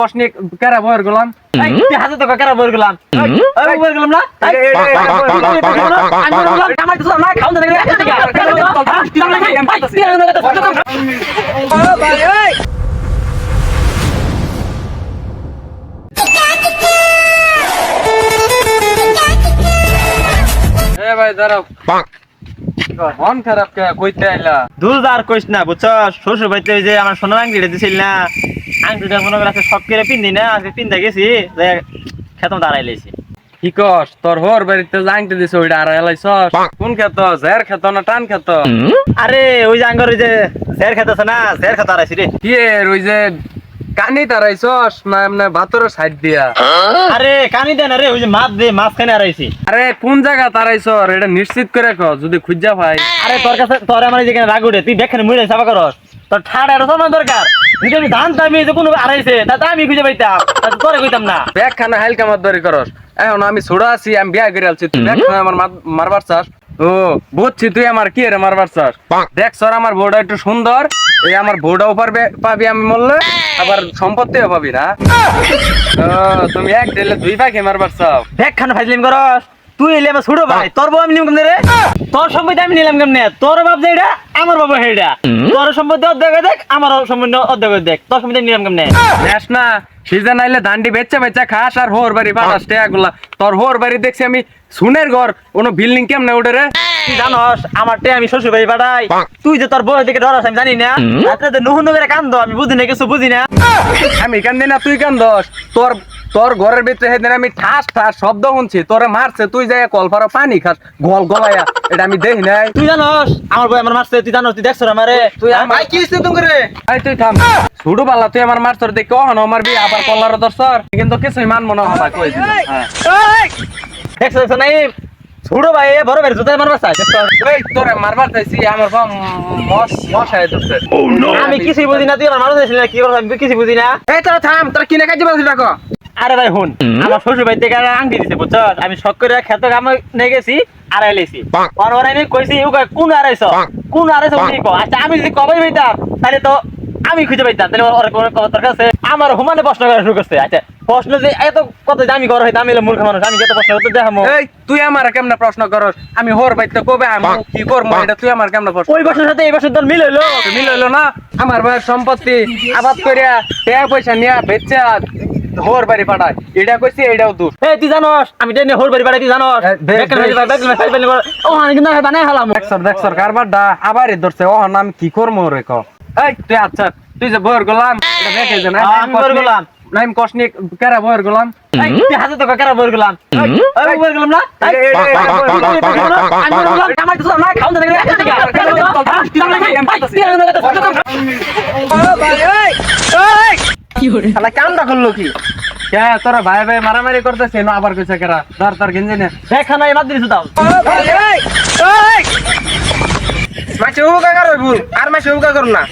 প্রশ্নে কারা বয়ার গেলাম কারা বয়ার বয়ার না, ভাই দাঁড়াও মন খারাপ কে কইতে আইলা দুধ আর কইস না বুঝছ শ্বশুর বাড়িতে ওই যে আমার সোনার আংটিটা দিছিল না আংটিটা মনে করে শখ করে পিন্দি না আজকে পিন্দা গেছি যে খেতম দাঁড়াই লেছি কি কস? তোর হোর বাড়িতে জাংতে দিছ ওইটা আর এলাইছস কোন খেত? জের খেত না টান খেত? আরে ওই যে আঙ্গর ওই যে জের খেত আছে না জের খেত আড়াইছি রে। কি ওই যে কানি তারাইছস না এমনি ভাতরের সাইড দিয়া। আরে কানি দেন আরে ওই যে মাছ দে মাছ খানে আড়াইছি। আরে কোন জায়গা তারাইছ এটা নিশ্চিত করে ক যদি খুঁজা ভাই আরে তোর কাছে তোর আমার যেখানে রাগ উঠে তুই দেখেন মুড়ে সাফা করস। তোর ঠাড়া আরও সময় দরকার। যদি আমি জানতাম আমি যে কোনো আড়াইছে তাতে আমি খুঁজে পাইতাম। তাতে তোরে কইতাম না। ব্যাগ খানা হাইল কামার দরি করস। এখন আমি ছোড়া আছি আমি বিয়া করে আলছি। তুই ব্যাগ খানা আমার মারবার চাস? ও বুঝছি তুই আমার কি রে মারবার চাস? দেখ সর আমার বউটা একটু সুন্দর। এই আমার বউটাও পারবে পাবি আমি মরলে আবার সম্পত্তিও পাবি না। তুমি এক দিলে দুই পাখি মারবার চাও। দেখ খান ফাইজলিম করস। তুই এলে আমার ছোট ভাই তোর বউ আমি নিলাম কেমনে রে? তোর সম্পত্তি আমি নিলাম কেমনে? তোর বাপ যে এটা? আমার বাবা হেডা। তোর সম্বন্ধে অর্ধেক দেখ আমার সম্বন্ধে অর্ধেক দেখ। তোর সম্পত্তি নিলাম কেমনে? দেখ না সিজন আইলে ধানটি বেচা বেচা খাস আর হোর বাড়ি পাঠাস টেয়াগুলা। তোর হোর বাড়ি দেখছি আমি সুনের ঘর কোনো বিল্ডিং কেমনে উঠে রে? তুই জানস আমার টে আমি শ্বশুর বাড়ি পাঠাই তুই যে তোর বউ দিকে ডরাস আমি জানি না। রাত্রে যে নুহুন করে কান্দ আমি বুঝি না কিছু বুঝি না। আমি কান না তুই কান দোস তোর তোর ঘরের ভিতরে সেদিন আমি ঠাস ঠাস শব্দ শুনছি তোরে মারছে তুই যাই কলফারো পানি খাস গল গলায়া এটা আমি দেখি নাই। তুই জানস আমার বউ আমার মারছে তুই জানস তুই দেখছ আমারে? তুই আমার কি হইছে তুমি করে আই তুই থাম। ছুডু বালা তুই আমার মারছর দেখে কহন আমার বি আবার কলার দরছর কিন্তু কিছুই মান মনে হবা কই হ্যাঁ। দেখছ দেখছ নাই? ছোট ভাই বড় ভাই জুতা মারবা চাই এই তোরে মারবার চাইছি আমার বাম মস মশাই ধরছে। আমি কিছুই বুঝি না তুই আমার আসলে কি করছ আমি কিছুই বুঝি না। এই তোরা থাম তোরা কিনে খাইতে পারছিস দেখো। আরে ভাই হুন আমার শ্বশুর বাড়ি থেকে আংটি দিছে বুঝছ? আমি শখ করে খেত কাম নিয়ে গেছি আড়াই লেছি। ওর কইছি কোন আড়াইছ কোন আড়াইছ উনি কো আচ্ছা আমি যদি কবে পাইতাম তাহলে তো আমি খুঁজে পাইতাম। তাহলে ওর কোন তোর কাছে আমার হুমানে প্রশ্ন করা শুরু করছে। আচ্ছা প্রশ্ন যে এত কত দামি আমি হলো মূর্খ মানুষ আমি কত প্রশ্ন করতে দেখামো? এই তুই আমার কেমন প্রশ্ন করস? আমি হোর বাইতে কবে আমি কি করব? এটা তুই আমার কেমন প্রশ্ন ওই বছর সাথে এই বছর তোর মিল হইল মিল হইল না? আমার ভাইয়ের সম্পত্তি আবাদ করিয়া টাকা পয়সা নিয়া বেচা হোর বাড়ি পাঠায় এটা কইছি এটাও দূর এই তুই জানোস আমি টেনে হোর বাড়ি বাড়ি তুই জানোস ও আমি কিন্তু বানাই হলাম দেখছর দেখছর কারবার দা আবার ধরছে ও নাম কি করব রে ক এই তুই আচ্ছা তুই যে বইয়ের গোলাম এটা দেখে যে না হ্যাঁ, আমি বইয়ের গোলাম। নাইম কসনি কেরা বইয়ের গোলাম হাতে তোকে কেন বই গেলাম আমি বই না গেলাম, আমার কিছু না খাওন দে শালা কামটা করল কি? কে তোরা ভাই ভাই মারামারি করতেছে না আবার কইছে কেরা? ধর তোর গেঞ্জি নে। দেখা নাই বাদ দিছো দাও। মাছি উকা কর ভুল? আর মাছি উকা কর না।